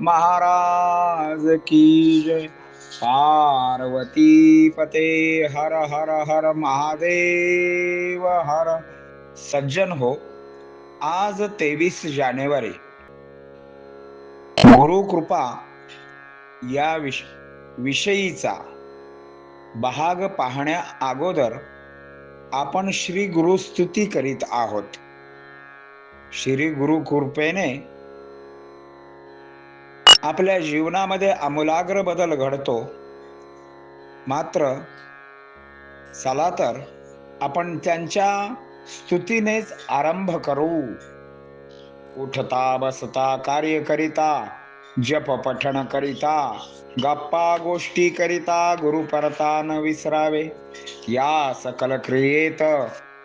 महाराज की जय। पार्वती पते हर हर हर महादेव हर। सज्जन हो आज तेवीस जानेवारी। गुरुकृपा या विष विषयीचा भाग पाहण्या अगोदर आपण श्री गुरुस्तुती करीत आहोत। श्री गुरु कृपेने आपल्या जीवनामध्ये आमूलाग्र बदल घडतो. मात्र चला तर आपण त्यांच्या स्तुतीनेच आरंभ करू. उठता बसता कार्य करिता जप पठण करिता गप्पा गोष्टी करिता गुरु परता न विसरावे. या सकल क्रियेत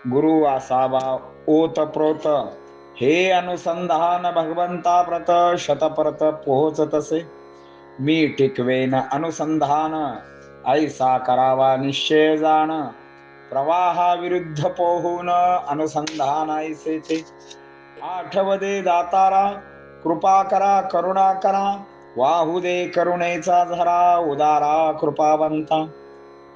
गुरु असावा ओत प्रोत हे अनुसंधान भगवंता प्रत शतप्रत पोहोचतसे मी टिकवेन अनुसंधान ऐसा करावा निश्चय जाण. प्रवाहाविरुद्ध पोहून अनुसंधान ऐसे ते. आठवदे दातारा कृपा करा करुणा करा. वाहू दे करुणेचा झरा उदारा कृपावंता.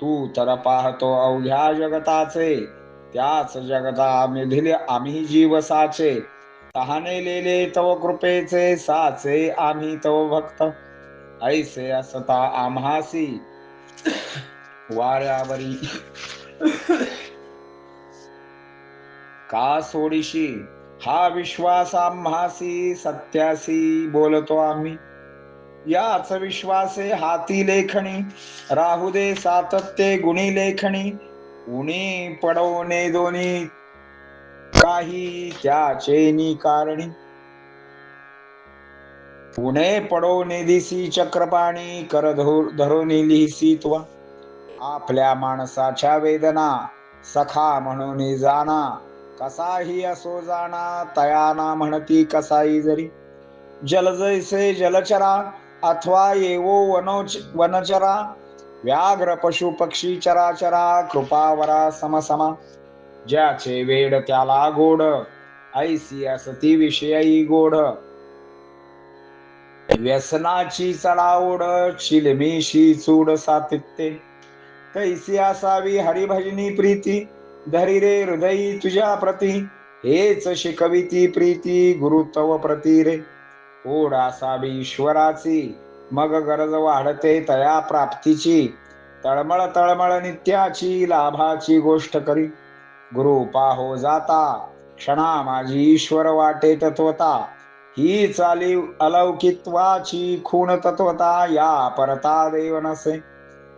तू तर पाहतो अवघ्या जगताचे त्याच जगता आम्ही आम्ही जीवसाचे. तहाने लेले तव कृपेचे साचे आम्ही तव भक्त. ऐसे असता आम्हासी. वाऱ्यावरी. का सोडीशी? हा विश्वास आम्हासी सत्यासी बोलतो आम्ही. याच विश्वासे हाती लेखणी. राहू दे सातत्य गुणी लेखणी. उणी पडवणे दोन्ही. काही त्याचे कारणी. पुणे पडवणे दिसी चक्रपाणी कर धरोनी लिहिसी त्वा. आपल्या माणसाच्या वेदना सखा म्हणून जाना कसाही असो जाणा तयाना म्हणती कसाही जरी. जलजैसे जलचरा अथवा येवो वनोच वनचरा. व्याघ्र पशु पक्षी चराचरा कृपावरा समसमा. ज्याचे वेड त्याला गोड. ऐसी असती विषयी गोड. व्यसनाची चढाओढ चिलमीशी चूड सातित्ते कैसी असावी हरिभजनी प्रीती धरी रे हृदयी तुझ्या प्रती. हेच शिकविती प्रीती गुरुत्व प्रती रे. ओढ असावी ईश्वराची मग गरज वाढते तया प्राप्तीची. तळमळ तळमळ नित्याची लाभाची गोष्ट करी. गुरु पाहो जाता क्षणा माझी ईश्वर वाटे तत्वता. ही चाली अलौकित्वाची खूण तत्वता या परता देव नसे.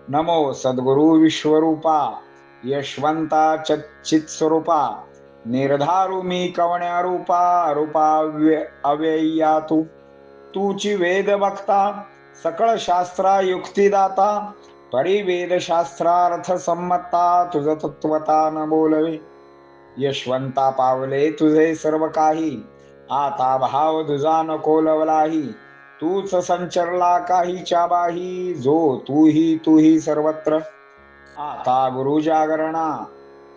नमो सद्गुरु विश्वरूपा यशवंता चित स्वरूपा. निर्धारू मी कवण्या रूपा रूपा अव्यय्या तू. तूची वेद वक्ता सकळ शास्त्रा युक्तिदाता परिवेदशास्त्रार्थ संमत्ता तुझ तत्वता न बोलवे। यशवंता पावले तुझे सर्व काही। आता भाव तुझा न कोलवलाही तूच संचरला काहीच्या बाही। जो तूही तूही सर्वत्र। आता गुरु जागरणा।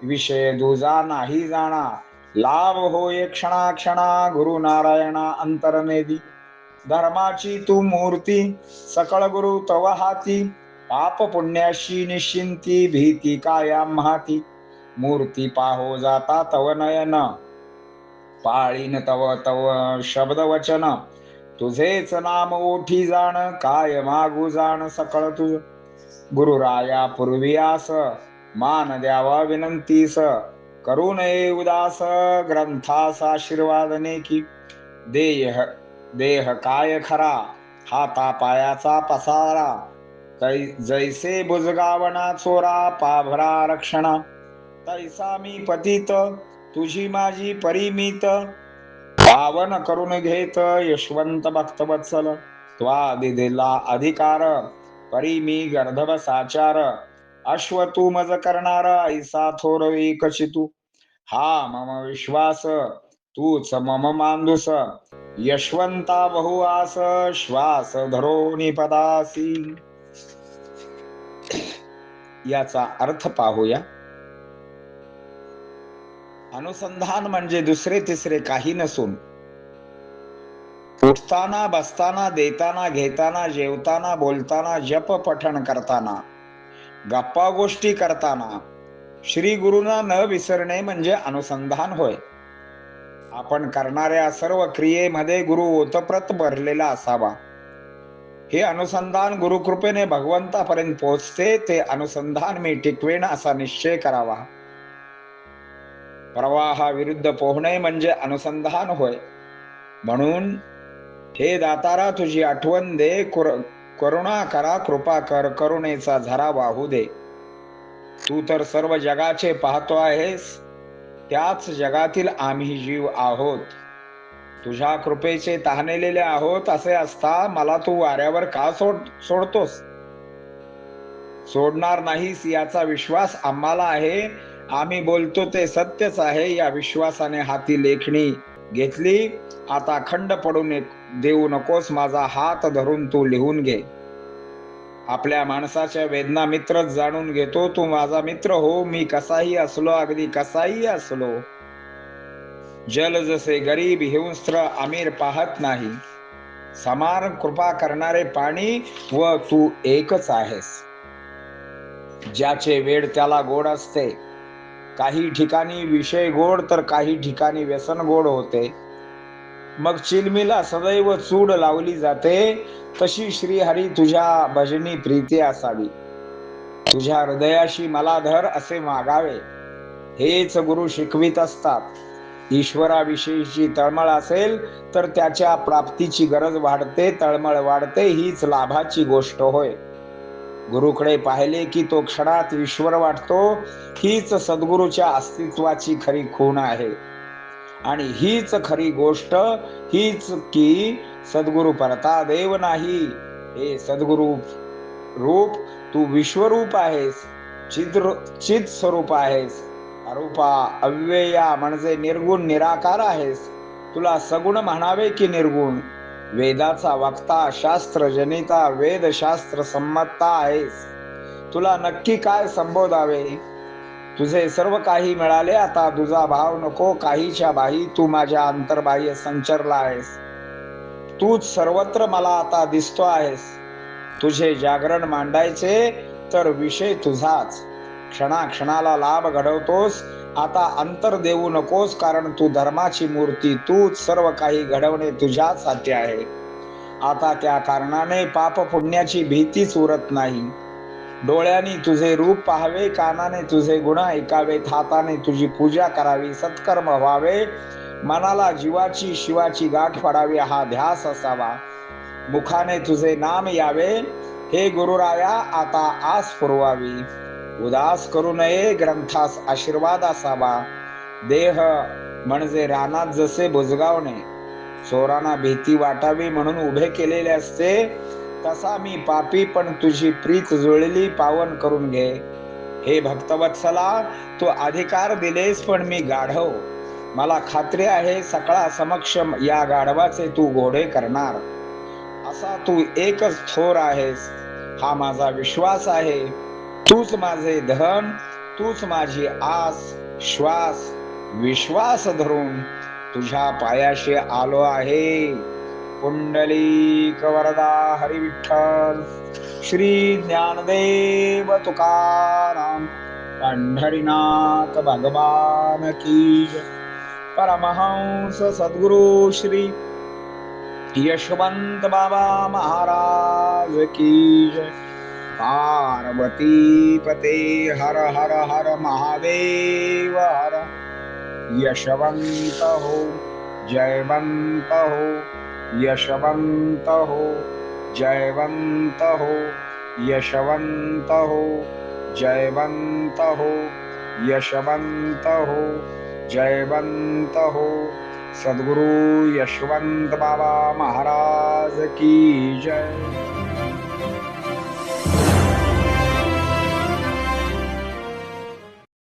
विषय दुजा नाही जाणा। लाभ होय क्षणा क्षणा गुरु नारायणा अंतरनेदी। धर्माची तू मूर्ती। सकळ गुरु तव हाती। पाप पुण्याशी निश्चिंती भीती काया महाती मूर्ती पाहो जाता तव नयन. पाळीन तव तव शब्द वचन. तुझेच नाम ओठी जाण काय मागू जाण सकळ तुझ. गुरुराया आस मान द्यावा विनंतीस करू नये उदास ग्रंथास आशीर्वादने की देह देह काय खरा हाता पायाचा पसारा. जैसे बुजगावना चोरा पाभरा रक्षणा। तैसा मी पतित तुझी माझी परिमित। पावन करून घेत यशवंत भक्तवत्सल त्वा दिला अधिकार परी मी गर्धव साचार। अश्व तू मज करणार ऐसा थोर एकचितू हा मम विश्वास तूच मम मांदुस। यशवंता बहुआस श्वास धरो निपदासी। याचा अर्थ पाहूया. अनुसंधान म्हणजे दुसरे तिसरे काही नसून उठताना बसताना देताना घेताना जेवताना बोलताना जप पठण करताना गप्पा गोष्टी करताना श्री गुरुना न विसरणे म्हणजे अनुसंधान होय. आपण करणाऱ्या सर्व क्रियेमध्ये गुरु ओतप्रत भरलेला असावा. हे अनुसंधान गुरुकृपेने भगवंतापर्यंत पोहोचते ते अनुसंधान मी टिकवेन असा निश्चय करावा. प्रवाहाविरुद्ध पोहणे म्हणजे अनुसंधान होय. म्हणून हे दातारा तुझी आठवण दे कुर- करुणा करा कृपा कर करुणेचा झरा वाहू दे. तू तर सर्व जगाचे पाहतो आहेस त्याच जगातील आम्ही जीव आहोत. तुझ्या कृपेचे तहानेलेले आहोत असे असता मला तू वाऱ्यावर का सोड सोडतोस? सोडणार नाहीस याचा विश्वास आम्हाला आहे. आम्ही बोलतो ते सत्यच आहे या विश्वासाने हाती लेखणी घेतली. आता खंड पडून देऊ नकोस माझा हात धरून तू लिहून घे. आपल्या माणसाच्या वेदना मित्रच जाणून घेतो. तू माझा मित्र हो मी कसाही असलो अगदी कसाही असलो. जल जसे गरीब हिंस्त्र आमिर पाहत नाही. समान कृपा करणारे पाणी व तू एकच आहेस. ज्याचे वेड त्याला गोड असते. काही ठिकाणी विषय गोड तर काही ठिकाणी व्यसन गोड होते. मग चिलमीला सदैव चूड लावली जाते. तशी श्रीहरी तुझ्या भजनी प्रीती असावी. तुझ्या हृदयाशी मला धर असे मागावे. हेच गुरु शिकवित असतात. ईश्वराविषयीची तळमळ असेल तर त्याच्या प्राप्तीची गरज वाढते तळमळ वाढते हीच लाभाची गोष्ट होय. गुरुकडे पाहिले की तो क्षणात ईश्वर वाटतो हीच सद्गुरूच्या अस्तित्वाची खरी खूण आहे. आणि हीच खरी गोष्ट हीच की सद्गुरु परता देव नाही. हे सद्गुरु रूप तू विश्वरूप आहेस चित्र चित स्वरूप आहेस. अरूपा अव्यया म्हणजे निर्गुण निराकार आहेस. तुला सगुण म्हणावे की निर्गुण? वेदाचा वक्ता शास्त्र जनिता वेद शास्त्र संमत्ता आहेस. तुला नक्की काय संबोधावे? तुझे सर्व काही मिळाले आता तुझा भाव नको काहीच्या बाही तू माझ्या अंतर्बाह्य संचरला आहेस. तूच सर्वत्र मला आता दिसतो आहेस. तुझे जागरण मांडायचे तर विषय तुझाच. क्षणा क्षणाला लाभ घडवतोस. आता अंतर देऊ नकोस कारण तू धर्माची मूर्ती तूच सर्व काही घडवणे तुझ्याच हाती आहे. आता त्या कारणाने पाप पुण्याची भीतीच उरत नाही. डोळ्यांनी तुझे रूप पाहावे कानाने तुझे गुण ऐकावेत हाताने तुझी पूजा करावी सत्कर्म व्हावे. मनाला जीवाची शिवाची गाठ पडावी हा ध्यास असावा. मुखाने तुझे नाम यावे. हे गुरुराया आता आस पुरवावी. उदास करू नये ग्रंथास आशीर्वाद असावा. देह म्हणजे रानात जसे बुजगावणे चोरांना भीती वाटावी म्हणून उभे केलेले असते तसा मी पापी पण तुझी प्रीत जुळली पावन करून घे. हे भक्तवत्सला तू अधिकार दिलेस पण मी गाढव. मला खात्री आहे सकाळा समक्ष या गाढवाचे तू घोडे करणार. असा तू एकच थोर आहेस. हा माझा विश्वास आहे. तूच माझे धन तूच माझी आस श्वास विश्वास धरून तुझ्या पायाशी आलो आहे. कुंडली कवरदा हरिविठ्ठल श्री ज्ञानदेव तुकाराम पंढरीनाथ भगवान की परमहंस सद्गुरु श्री यशवंत बाबा महाराज की जय. पार्वती पते हर हर हर महादेव हर। यशवंत हो जयवंत हो यशवंत हो जयवंत हो यशवंत हो जयवंत हो यशवंत हो जयवंत हो। सद्गुरु यशवंत बाबा महाराज की जय।